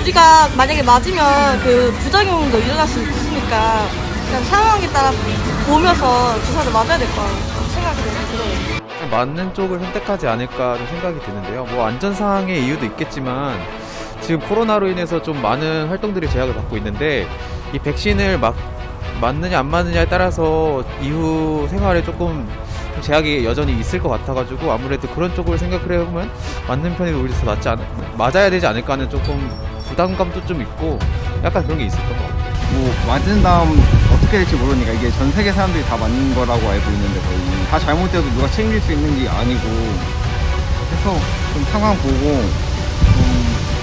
우리가 만약에 맞으면 그 부작용도 일어날 수 있으니까 그냥 상황에 따라 보면서 주사를 맞아야 될 거라고 생각이 들어요. 맞는 쪽을 선택하지 않을까 좀 생각이 드는데요. 뭐 안전사항의 이유도 있겠지만 지금 코로나로 인해서 좀 많은 활동들이 제약을 받고 있는데 이 백신을 막 맞느냐 안 맞느냐에 따라서 이후 생활에 조금 좀 제약이 여전히 있을 것 같아가지고 아무래도 그런 쪽을 생각을 해보면 맞는 편이 오히려 더 낫지 않 맞아야 되지 않을까 하는 조금 부담감도 좀 있고 약간 그런 게 있었던 것 같아요. 뭐 맞은 다음 어떻게 될지 모르니까 이게 전 세계 사람들이 다 맞는 거라고 알고 있는데 거의 다 잘못돼도 누가 책임질 수 있는 게 아니고 그래서 좀 상황 보고 좀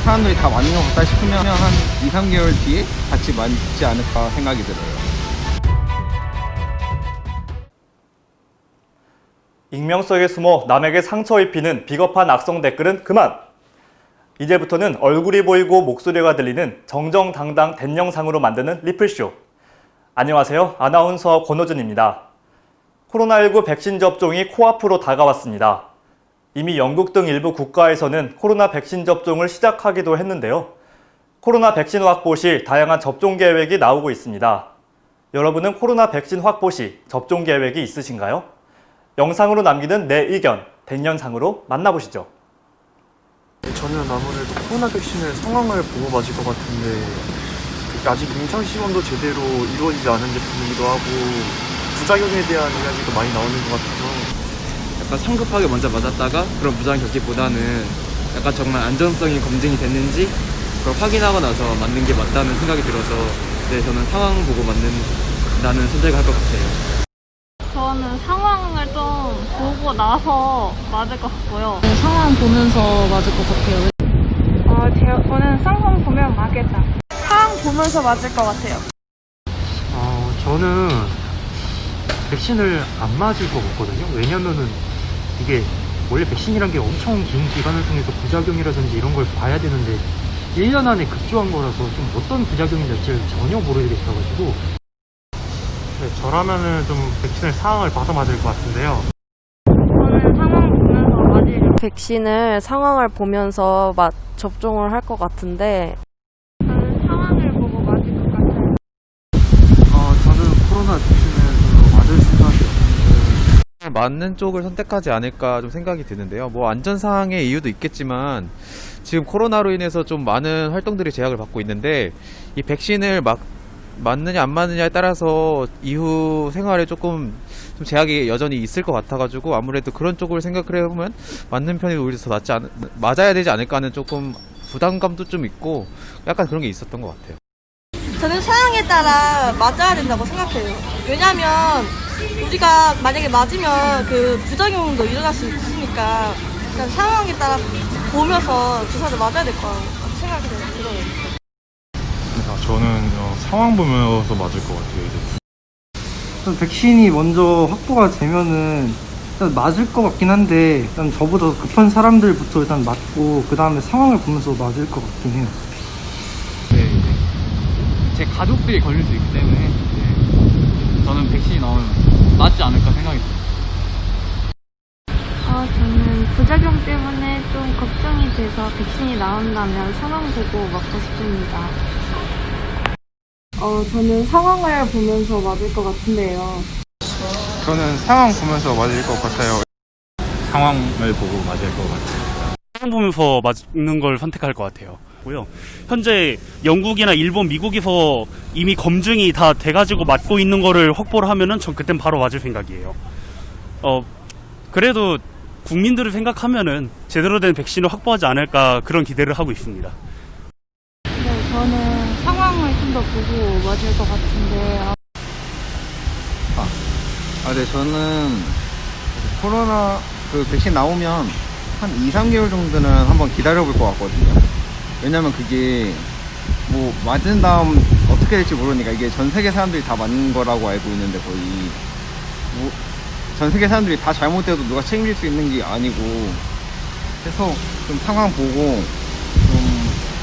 사람들이 다 맞는 것 같다 싶으면 한 2, 3개월 뒤에 같이 맞지 않을까 생각이 들어요. 익명 속에 숨어 남에게 상처 입히는 비겁한 악성 댓글은 그만! 이제부터는 얼굴이 보이고 목소리가 들리는 정정당당 된 영상으로 만드는 리플쇼. 안녕하세요. 아나운서 권호준입니다. 코로나19 백신 접종이 코앞으로 다가왔습니다. 이미 영국 등 일부 국가에서는 코로나 백신 접종을 시작하기도 했는데요. 코로나 백신 확보 시 다양한 접종 계획이 나오고 있습니다. 여러분은 코로나 백신 확보 시 접종 계획이 있으신가요? 영상으로 남기는 내 의견, 된 영상으로 만나보시죠. 저는 아무래도 코로나 백신을 상황을 보고 맞을 것 같은데 아직 임상 시험도 제대로 이루어지지 않은 제품이기도 하고 부작용에 대한 이야기가 많이 나오는 것 같아서 약간 성급하게 먼저 맞았다가 그런 부작용 겪기보다는 약간 정말 안전성이 검증이 됐는지 그걸 확인하고 나서 맞는 게 맞다는 생각이 들어서 네, 저는 상황 보고 맞는다는 선택을 할 것 같아요. 저는 상황을 좀 보고 나서 맞을 것 같고요. 상황 보면서 맞을 것 같아요. 어, 제, 저는 상황 보면 맞겠다. 상황 보면서 맞을 것 같아요. 어, 저는 백신을 안 맞을 것 같거든요. 왜냐면은 이게 원래 백신이란 게 엄청 긴 기간을 통해서 부작용이라든지 이런 걸 봐야 되는데 1년 안에 급조한 거라서 좀 어떤 부작용이 날지를 전혀 모르겠어가지고 네, 저라면은 좀 백신을 상황을 봐서 맞을 것 같은데요. 저는 상황 보면서 맞으려고. 백신을 상황을 보면서 맞, 접종을 할 것 같은데 저는 상황을 보고 맞을 것 같아요. 어, 저는 코로나 백신을 맞을 생각이 없는데 맞는 쪽을 선택하지 않을까 좀 생각이 드는데요. 뭐 안전 사항의 이유도 있겠지만 지금 코로나로 인해서 좀 많은 활동들이 제약을 받고 있는데 이 백신을 막 맞느냐 안 맞느냐에 따라서 이후 생활에 조금 좀 제약이 여전히 있을 것 같아가지고 아무래도 그런 쪽을 생각을 해보면 맞는 편이 오히려 더 낫지 않 맞아야 되지 않을까 하는 조금 부담감도 좀 있고 약간 그런 게 있었던 것 같아요. 저는 상황에 따라 맞아야 된다고 생각해요. 왜냐면 우리가 만약에 맞으면 그 부작용도 일어날 수 있으니까 그냥 상황에 따라 보면서 주사를 맞아야 될 거라고 생각이 들어요. 아, 저는 어, 상황 보면서 맞을 것 같아요. 이제. 일단 백신이 먼저 확보가 되면은 일단 맞을 것 같긴 한데 일단 저보다 급한 사람들부터 일단 맞고 그 다음에 상황을 보면서 맞을 것 같긴 해요. 네, 제 가족들이 걸릴 수 있기 때문에 네, 저는 백신이 나오면 맞지 않을까 생각이 들어요. 어, 저는 부작용 때문에 좀 걱정이 돼서 백신이 나온다면 상황 보고 맞고 싶습니다. 어, 저는 상황을 보면서 맞을 것 같은데요. 저는 상황 보면서 맞을 것 같아요. 상황을 보고 맞을 것 같아요. 상황 보면서 맞는 걸 선택할 것 같아요. 고요. 현재 영국이나 일본, 미국에서 이미 검증이 다 돼가지고 맞고 있는 거를 확보를 하면은 전 그땐 바로 맞을 생각이에요. 어, 그래도 국민들을 생각하면은 제대로 된 백신을 확보하지 않을까 그런 기대를 하고 있습니다. 네, 저는 상황을 좀 더 보고 맞을 것 같은데 아, 네, 저는 코로나 그 백신 나오면 한 2, 3개월 정도는 한번 기다려볼 것 같거든요. 왜냐면 그게 뭐 맞은 다음 어떻게 될지 모르니까 이게 전 세계 사람들이 다 맞는 거라고 알고 있는데 거의 뭐 전 세계 사람들이 다 잘못돼도 누가 책임질 수 있는 게 아니고 그래서 좀 상황 보고 좀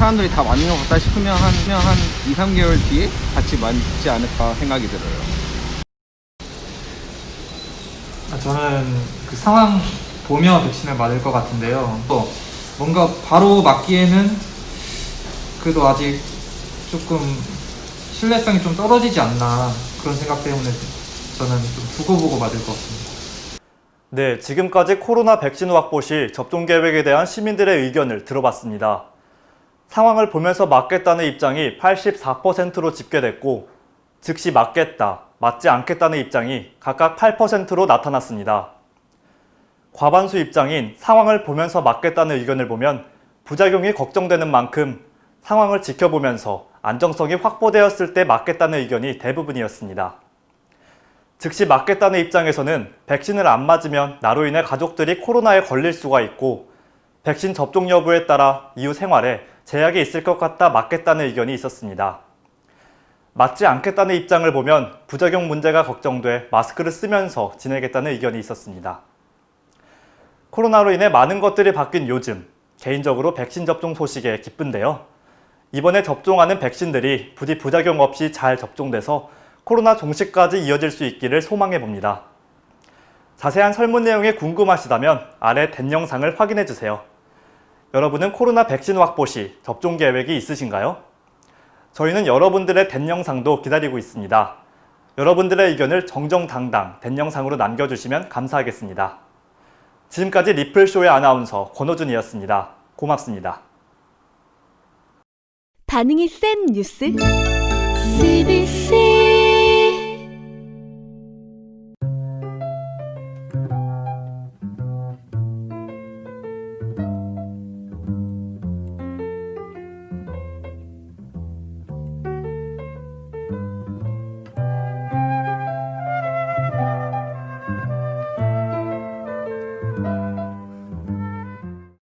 사람들이 다 맞는 것 같다 싶으면 한, 한 2, 3개월 뒤에 같이 맞지 않을까 생각이 들어요. 아, 저는 그 상황 보며 백신을 맞을 것 같은데요. 또 뭔가 바로 맞기에는 그래도 아직 조금 신뢰성이 좀 떨어지지 않나 그런 생각 때문에 저는 좀 두고 보고 맞을 것 같습니다. 네, 지금까지 코로나 백신 확보 시 접종 계획에 대한 시민들의 의견을 들어봤습니다. 상황을 보면서 맞겠다는 입장이 84%로 집계됐고, 즉시 맞겠다, 맞지 않겠다는 입장이 각각 8%로 나타났습니다. 과반수 입장인 상황을 보면서 맞겠다는 의견을 보면 부작용이 걱정되는 만큼 상황을 지켜보면서 안정성이 확보되었을 때 맞겠다는 의견이 대부분이었습니다. 즉시 맞겠다는 입장에서는 백신을 안 맞으면 나로 인해 가족들이 코로나에 걸릴 수가 있고 백신 접종 여부에 따라 이후 생활에 제약이 있을 것 같다 맞겠다는 의견이 있었습니다. 맞지 않겠다는 입장을 보면 부작용 문제가 걱정돼 마스크를 쓰면서 지내겠다는 의견이 있었습니다. 코로나로 인해 많은 것들이 바뀐 요즘 개인적으로 백신 접종 소식에 기쁜데요. 이번에 접종하는 백신들이 부디 부작용 없이 잘 접종돼서 코로나 종식까지 이어질 수 있기를 소망해 봅니다. 자세한 설문 내용이 궁금하시다면 아래 된 영상을 확인해 주세요. 여러분은 코로나 백신 확보 시 접종 계획이 있으신가요? 저희는 여러분들의 된 영상도 기다리고 있습니다. 여러분들의 의견을 정정당당 된 영상으로 남겨주시면 감사하겠습니다. 지금까지 리플쇼의 아나운서 권호준이었습니다. 고맙습니다. 반응이 센 뉴스 CBC